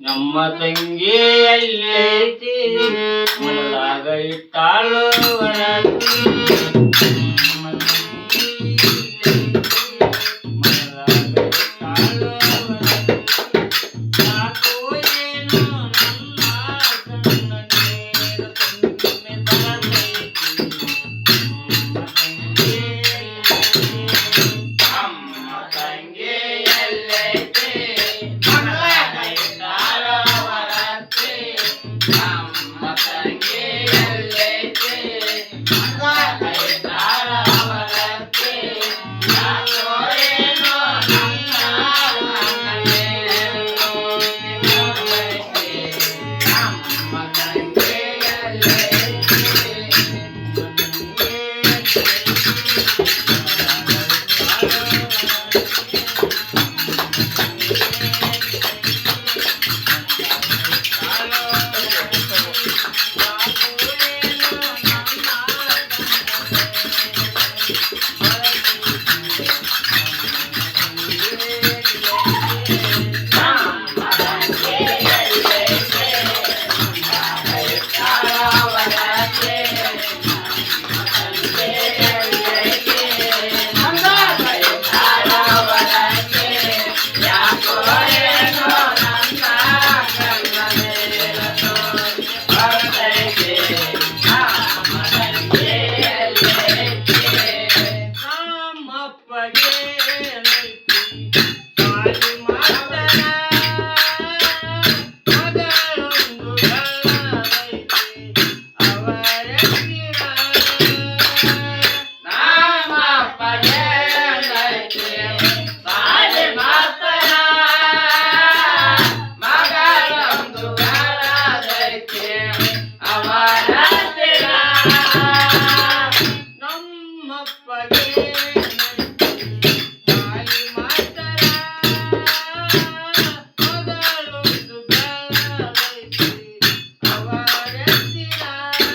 ನಮ್ಮ ತಂಗಿ ಅಲ್ಲೇ ಮನದಾಗ ಇಟ್ಟಾಳು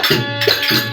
thank you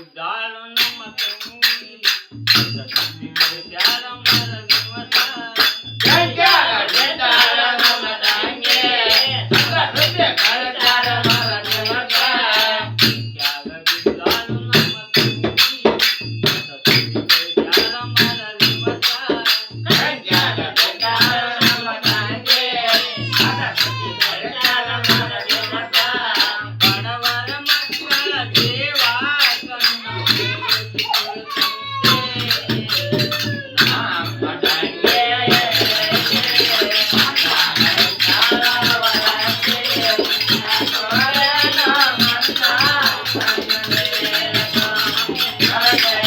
with thy Bye.